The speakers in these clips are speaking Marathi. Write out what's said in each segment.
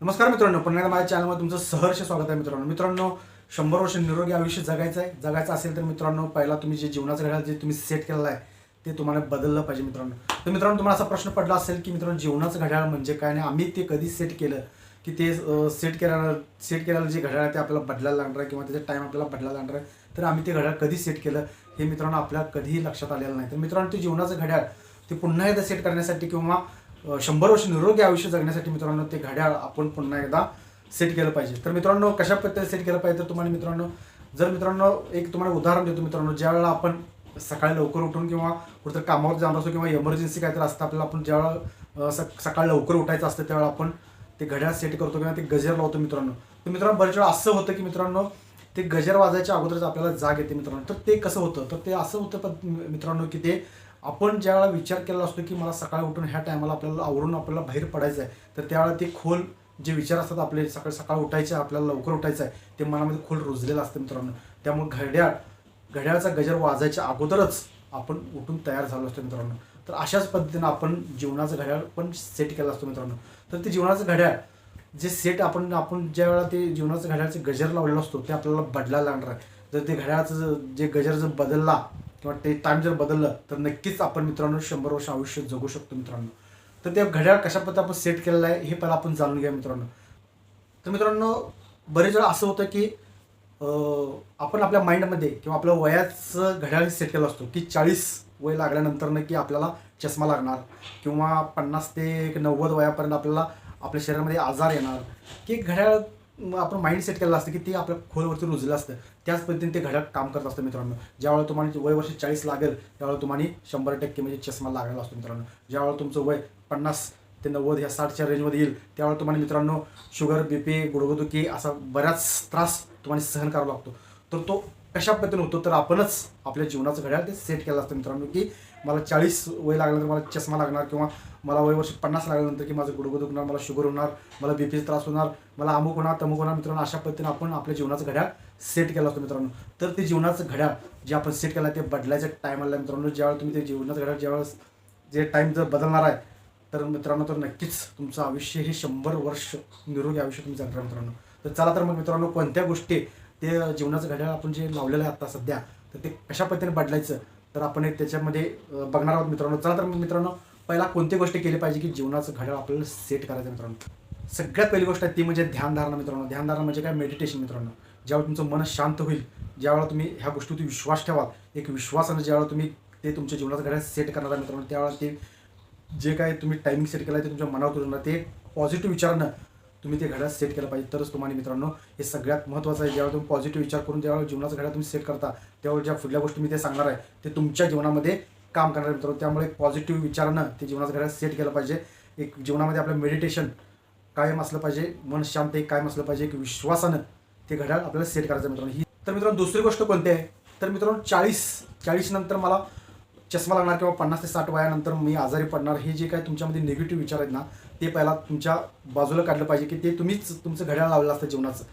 नमस्कार मित्रांनो पुन्हा माझ्या चॅनलमध्ये तुमचं सहर्ष स्वागत आहे मित्रांनो. मित्रांनो शंभर वर्ष निरोगी आयुष्य जगायचं आहे. जगायचं असेल तर मित्रांनो पहिला तुम्ही जे जीवनाचं घड्याळ जे तुम्ही सेट केलेलं आहे ते तुम्हाला बदललं पाहिजे मित्रांनो. तर मित्रांनो तुम्हाला असा प्रश्न पडला असेल की मित्रांनो जीवनाचं घड्याळ म्हणजे काय? आणि आम्ही ते कधी सेट केलं? की ते सेट केल्यानं सेट केलेलं जे घड्याळ आहे ते आपल्याला बदलायला लागणार आहे किंवा त्याचा टाईम आपल्याला बदलायला लागणार आहे तर आम्ही ते घड्याळ कधी सेट केलं हे मित्रांनो आपल्याला कधीही लक्षात आलेलं नाही. तर मित्रांनो ते जीवनाचं घड्याळ ते पुन्हा एकदा सेट करण्यासाठी किंवा शंभर वर्ष निरोगी आयुष्य जगण्यासाठी मित्रांनो ते घड्याळ आपण पुन्हा एकदा सेट केलं पाहिजे. तर मित्रांनो कशा पद्धतीने सेट केलं पाहिजे? तर तुम्हाला मित्रांनो जर मित्रांनो एक तुम्हाला उदाहरण देतो मित्रांनो ज्यावेळेला आपण सकाळी लवकर उठून किंवा कुठं कामावर जाणार असतो किंवा इमर्जन्सी काहीतरी असतं आपल्याला आपण ज्यावेळेला सकाळी लवकर उठायचं असतं त्यावेळेला आपण ते घड्याळ सेट करतो किंवा ते गजर लावतो मित्रांनो. तर मित्रांनो बरेच वेळा असं होतं की मित्रांनो ते गजर वाजायच्या अगोदरच आपल्याला जाग येते मित्रांनो. तर ते कसं होतं? तर ते असं होतं मित्रांनो की ते आपण ज्यावेळेला विचार केला असतो की मला सकाळी उठून ह्या टायमाला आपल्याला आवरून आपल्याला बाहेर पडायचं आहे तर त्यावेळेला ते खोल जे विचार असतात आपले सकाळी सकाळ उठायचे आपल्याला लवकर उठायचं आहे ते मनामध्ये खोल रुजलेलं असतं मित्रांनो. त्यामुळे घड्याळ घड्याळाचा गजर वाजायच्या अगोदरच आपण उठून तयार झालो असतो मित्रांनो. तर अशाच पद्धतीनं आपण जीवनाचं घड्याळ पण सेट केलं असतो मित्रांनो. तर ते जीवनाचं घड्याळ जे सेट आपण आपण ज्यावेळेला ते जीवनाचं घड्याळचे गजर लावलेला असतो ते आपल्याला बदलायला लागणार आहे. जर ते घड्याळाचं जे गजर जर बदलला किंवा ते टाईम जर बदललं तर नक्कीच आपण मित्रांनो शंभर वर्ष आयुष्य जगू शकतो मित्रांनो. तर ते घड्याळ कशा पद्धती आपण सेट केलेलं आहे हे पहिला आपण जाणून घ्या मित्रांनो. तर मित्रांनो बरेच वेळा असं होतं की आपण आपल्या माइंडमध्ये किंवा आपल्या वयाचं घड्याळ सेट केलं असतो की चाळीस वय लागल्यानंतरनं की आपल्याला चष्मा लागणार किंवा पन्नास ते एक नव्वद वयापर्यंत आपल्याला आपल्या शरीरामध्ये आजार येणार. की घड्याळ आपण माइंड सेट केलेलं असतं की ते आपल्या खोलवरती रुजलं असतं. त्याच पद्धतीने ते घड्यात काम करत असतं मित्रांनो. ज्यावेळेला तुम्हाला वय वर्ष चाळीस लागेल त्यावेळेला तुम्हाला शंभर टक्के म्हणजे चष्मा लागलेला असतो मित्रांनो. ज्यावेळेला तुमचं वय पन्नास ते नव्वद ह्या साठच्या रेंजमध्ये येईल त्यावेळेला तुम्हाला मित्रांनो शुगर बी पी गुडगुदुकी असा बराच त्रास तुम्हाला सहन करावा लागतो. तर तो कशा पद्धतीने होतो तर आपणच आपल्या जीवनाचं घड्याळ ते सेट केलं असतं मित्रांनो की मला चाळीस वय लागल्यानंतर मला चष्मा लागणार किंवा मला वय वर्ष पन्नास लागल्यानंतर की माझं गुडगुड दुखणार मला शुगर होणार मला बीपीचा त्रास होणार मला अमुक होणार तमुक होणार मित्रांनो अशा पद्धतीने आपण आपल्या जीवनाचं घड्याळ सेट केलं असतो मित्रांनो. तर ते जीवनाचं घड्याळ जे आपण सेट केलं आहे ते बदलायच्या टायमाला मित्रांनो. ज्यावेळेला तुम्ही ते जीवनाचं घड्याळ ज्यावेळेस जे टाईम जर बदलणार आहे तर मित्रांनो तर नक्कीच तुमचं आयुष्य हे शंभर वर्ष निरोगी आयुष्य तुम्ही जगणार मित्रांनो. तर चला तर मग मित्रांनो कोणत्या गोष्टी ते जीवनाचं घड्याळ आपण जे लावलेलं आहे आता सध्या तर ते कशा पद्धतीने बदलायचं? तर आपण एक त्याच्यामध्ये बघणार आहोत मित्रांनो. चला तर मित्रांनो पहिला कोणती गोष्टी केली पाहिजे की जीवनाचं घड्याळ आपल्याला सेट करायचं मित्रांनो? सगळ्यात पहिली गोष्ट आहे ती म्हणजे ध्यानधारणा मित्रांनो. ध्यानधारणा म्हणजे काय? मेडिटेशन मित्रांनो. ज्यावेळी तुमचं मन शांत होईल ज्यावेळेला तुम्ही ह्या गोष्टीवरती विश्वास ठेवाल एक विश्वासानं ज्यावेळेला तुम्ही ते तुमच्या जीवनाचं घड्याळ सेट करणार आहे मित्रांनो त्यावेळेला ते जे काय तुम्ही टायमिंग सेट केला आहे ते तुमच्या मनावर ते पॉझिटिव्ह विचारानं तुम्ही ते घड्याळ सेट केलं पाहिजे. तरच तुम्हाला मित्रांनो हे सगळ्यात महत्त्वाचं आहे. ज्यावेळेला तुम्ही पॉझिटिव्ह विचार करून ज्यावेळेला जीवनाचा घड्याळ तुम्ही सेट करता त्यावेळेला ज्या पुढल्या गोष्टी मी ते सांगणार आहे ते तुमच्या जीवनामध्ये काम करणार मित्रांनो. त्यामुळे पॉझिटिव्ह विचारानं ते जीवनाचं घड्याळ सेट केलं पाहिजे. एक जीवनामध्ये आपलं मेडिटेशन कायम असलं पाहिजे मन शांत एक कायम असलं पाहिजे एक विश्वासानं ते घड्याळ आपल्याला सेट करायचं मित्रांनो. ही तर मित्रांनो दुसरी गोष्ट कोणती आहे? तर मित्रांनो चाळीस चाळीस नंतर मला चष्मा लागणार किंवा पन्नास ते साठ वयानंतर मी आजारी पडणार हे जे काही तुमच्यामध्ये निगेटिव्ह विचार आहेत ना ते पहिला तुमच्या बाजूला काढलं पाहिजे की ते तुम्हीच तुमचं घड्याळ लावलं असतं जीवनाचं.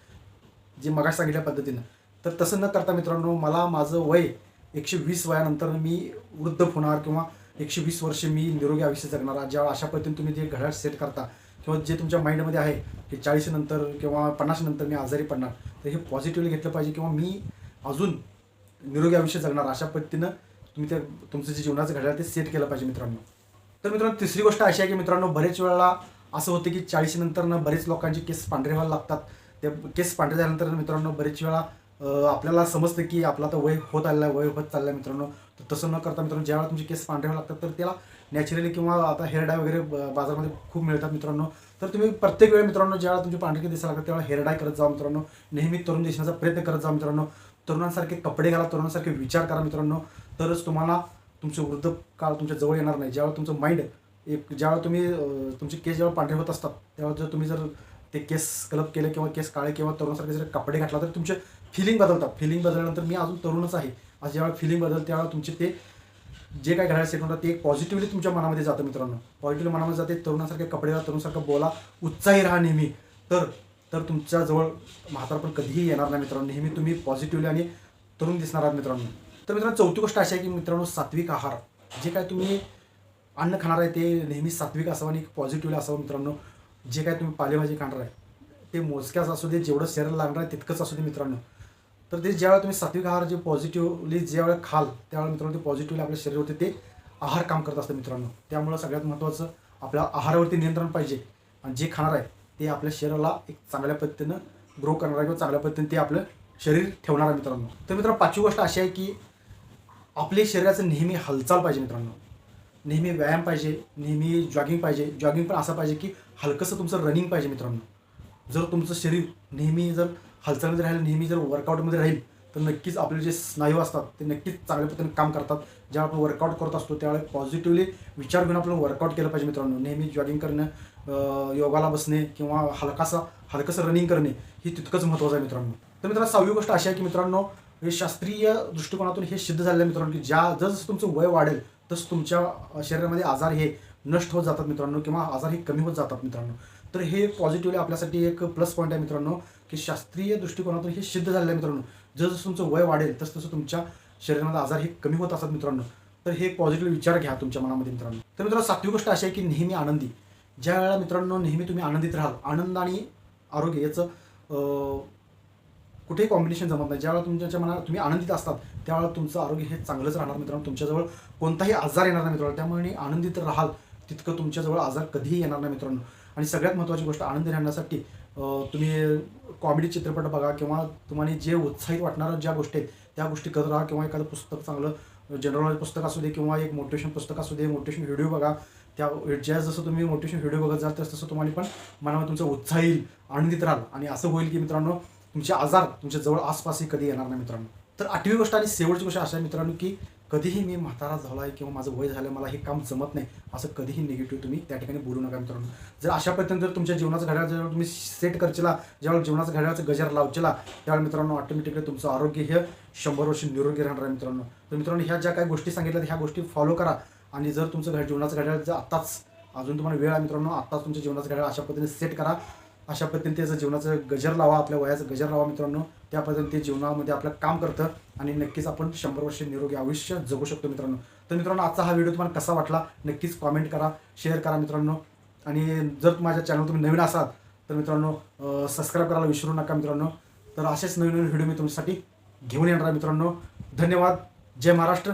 जे मगाशी सांगितल्या पद्धतीनं. तर तसं न करता मित्रांनो मला माझं वय एकशे वीस वयानंतर मी वृद्ध होणार किंवा एकशे वीस वर्ष मी निरोगी आयुष्य जगणार. ज्या अशा पद्धतीने तुम्ही जे घड्याळ सेट करता किंवा जे तुमच्या माइंडमध्ये आहे की चाळीस नंतर किंवा पन्नास नंतर मी आजारी पडणार तर हे पॉझिटिव्हली घेतलं पाहिजे किंवा मी अजून निरोगी आयुष्य जगणार. अशा पद्धतीनं तुम्ही ते तुमचं जे जीवनाचं घड्याळ ते सेट केलं पाहिजे मित्रांनो. तर मित्रांनो तिसरी गोष्ट अशी आहे की मित्रांनो बरेच वेळेला असं होतं की चाळीस नंतर बरेच लोकांचे केस पांढरे व्हायला लागतात. ते केस पांढरे झाल्यानंतर मित्रांनो बरेच वेळा आपल्याला समजतं की आपला आता वय होत आलेलं आहे वय होत चाललं आहे मित्रांनो. तर तसं न करता मित्रांनो ज्यावेळेला तुमचे केस पांढरे व्हायला लागतात तर त्याला नॅचरली किंवा आता हेअर डाय वगैरे बाजारामध्ये खूप मिळतात मित्रांनो. तर तुम्ही प्रत्येक वेळी मित्रांनो ज्यावेळेला तुमचे पांढरे दिसायला लागतात त्यावेळेला हेअर डाय करत जा मित्रांनो. नेहमी तरुण दिसण्याचा प्रयत्न करत जा मित्रांनो. तरुणांसारखे कपडे घाला तरुणांसारखे विचार करा मित्रांनो. तरच तुम्हाला तुमचं वृद्ध काळ तुमच्या जवळ येणार नाही. ज्यावेळेला तुमचं माइंड एक ज्यावेळेला तुम्ही तुमचे केस जेव्हा पांढरे होत असतात त्यावेळेस जर तुम्ही जर ते केस कलप केले किंवा केस काळे किंवा तरुणासारखे जर कपडे घातला तर तुमचे फिलिंग बदलतात. फिलिंग बदलल्यानंतर मी अजून तरुणच आहे. असं ज्यावेळेला फिलिंग बदल त्यावेळेला तुमचे ते जे काय घडायला सेट होतात ते पॉझिटिव्हली तुमच्या मनामध्ये जातं मित्रांनो. पॉझिटिव्ह मनामध्ये जाते तरुणासारखे कपडे घाला तरुणासारखं बोला उत्साही राहा नेहमी. तर तर तुमच्याजवळ म्हातारपण कधीही येणार नाही मित्रांनो. नेहमी तुम्ही पॉझिटिव्हली आणि तरुण दिसणार आहात मित्रांनो. तर मित्रांनो चौथी गोष्ट अशी आहे की मित्रांनो सात्विक आहार. जे काय तुम्ही अन्न खाणार आहे ते नेहमी सात्विक असावं आणि पॉझिटिव्हली असावं मित्रांनो. जे काय तुम्ही पालेभाजी खाणार आहे ते मोजक्याच असू दे जेवढं शरीराला लागणार आहे तितकंच असू दे मित्रांनो. तर ते ज्यावेळेला तुम्ही सात्विक आहार जे पॉझिटिव्हली ज्यावेळेला खाल त्यावेळेला मित्रांनो ते पॉझिटिव्हली आपल्या शरीरावरती ते आहार काम करत असतं मित्रांनो. त्यामुळं सगळ्यात महत्त्वाचं आपल्या आहारावरती नियंत्रण पाहिजे. आणि जे खाणार आहे ते आपल्या शरीराला एक चांगल्या पद्धतीनं ग्रो करणार आहे किंवा चांगल्या पद्धतीने ते आपलं शरीर ठेवणार आहे मित्रांनो. तर मित्रांनो पाचवी गोष्ट अशी आहे की आपले शरीराचं नेहमी हालचाल पाहिजे मित्रांनो. नेहमी व्यायाम पाहिजे नेहमी जॉगिंग पाहिजे. जॉगिंग पण असं पाहिजे की हलकंसं तुमचं रनिंग पाहिजे मित्रांनो. जर तुमचं शरीर नेहमी जर हालचालीमध्ये राहील नेहमी जर वर्कआउटमध्ये राहील तर नक्कीच आपले जे स्नायू असतात ते नक्कीच चांगल्या पद्धतीने काम करतात. ज्यावेळी आपण वर्कआउट करत असतो त्यावेळेला पॉझिटिव्हली विचार घेऊन आपण वर्कआउट केलं पाहिजे मित्रांनो. नेहमी जॉगिंग करणं योगाला बसणे किंवा हलकासा हलकंसं रनिंग करणे ही तितकंच महत्त्वाचं आहे मित्रांनो. तर मित्रांनो सहावी गोष्ट अशी आहे की मित्रांनो हे शास्त्रीय दृष्टिकोनातून हे सिद्ध झालेलं आहे मित्रांनो की ज्या जसं तुमचं वय वाढेल तसं तुमच्या शरीरामध्ये आजार हे नष्ट होत जातात मित्रांनो किंवा आजार हे कमी होत जातात मित्रांनो. तर हे पॉझिटिव्हली आपल्यासाठी एक प्लस पॉईंट आहे मित्रांनो की शास्त्रीय दृष्टिकोनातून हे सिद्ध झालेलं आहे मित्रांनो. जसं तुमचं वय वाढेल तसं तसं तुमच्या शरीरामध्ये आजार हे कमी होत असतात मित्रांनो. तर हे पॉझिटिव्ह विचार घ्या तुमच्या मनामध्ये मित्रांनो. तर मित्रांनो सातवी गोष्ट अशी आहे की नेहमी आनंदी. ज्या वेळेला मित्रांनो नेहमी तुम्ही आनंदित राहाल आनंद आणि आरोग्य याचं कुठेही कॉम्बिनेशन जमत नाही. ज्यावेळेला तुमच्या मनात तुम्ही आनंदित असतात त्यावेळेला तुमचं आरोग्य हे चांगलंच राहणार मित्रांनो. तुमच्याजवळ कोणताही आजार येणार नाही मित्रांनो. त्यामुळे आनंदित राहाल तितकं तुमच्याजवळ आजार कधीही येणार नाही मित्रांनो. आणि सगळ्यात महत्त्वाची गोष्ट आनंदी राहण्यासाठी तुम्ही कॉमेडी चित्रपट बघा किंवा तुम्हाला जे उत्साहित वाटणारं ज्या गोष्टी आहेत त्या गोष्टी करत राहा किंवा एखादं पुस्तक चांगलं जनरल नॉलेज पुस्तक असू दे किंवा एक मोटिवेशन पुस्तक असू दे मोटिवेशन व्हिडिओ बघा. त्या ज्या जसं तुम्ही मोटिवेशन व्हिडिओ बघत जाल तसं तसं तुम्हाला पण मनामध्ये तुमचं उत्साह येईल आनंदित राहाल. आणि असं होईल की मित्रांनो तुमचे आजार तुमच्या जवळ आसपासही कधी येणार नाही मित्रांनो. तर आठवी गोष्ट आणि शेवटची गोष्ट अशा आहे मित्रांनो की कधीही मी म्हातारा झाला आहे किंवा माझं वय झालं मला हे काम जमत नाही असं कधीही निगेटिव्ह तुम्ही त्या ठिकाणी बोलू नका मित्रांनो. जर अशा पद्धतीने जर तुमच्या जीवनाचं घड्याळ जेव्हा तुम्ही सेट करचेला ज्यावेळेला जीवनाचं घड्याळाचं गजर लावचेला त्यावेळेला मित्रांनो ऑटोमॅटिकली तुमचं आरोग्य हे शंभर वर्ष निरोगी राहणार आहे मित्रांनो. तर मित्रांनो ह्या ज्या काही गोष्टी सांगितल्या ह्या गोष्टी फॉलो करा. आणि जर तुमचं घड जीवनाचं घड्याळ जर आत्ताच अजून तुम्हाला वेळ आहे मित्रांनो आत्ताच तुमच्या जीवनाचं घड्याळ अशा पद्धतीने सेट करा. अशा पद्धतीने त्याचं जीवनाचं गजर लावा आपल्या वयाचं गजर लावा मित्रांनो. त्या पद्धतीने ते जीवनामध्ये आपलं काम करतं आणि नक्कीच आपण शंभर वर्ष निरोगी आयुष्य जगू शकतो मित्रांनो. तर मित्रांनो आजचा हा व्हिडिओ तुम्हाला कसा वाटला नक्कीच कॉमेंट करा शेअर करा मित्रांनो. आणि जर माझ्या चॅनल तुम्ही नवीन असाल तर मित्रांनो सबस्क्राईब करायला विसरू नका मित्रांनो. तर असेच नवीन नवीन व्हिडिओ मी तुमच्यासाठी घेऊन येणार आहे मित्रांनो. धन्यवाद. जय महाराष्ट्र.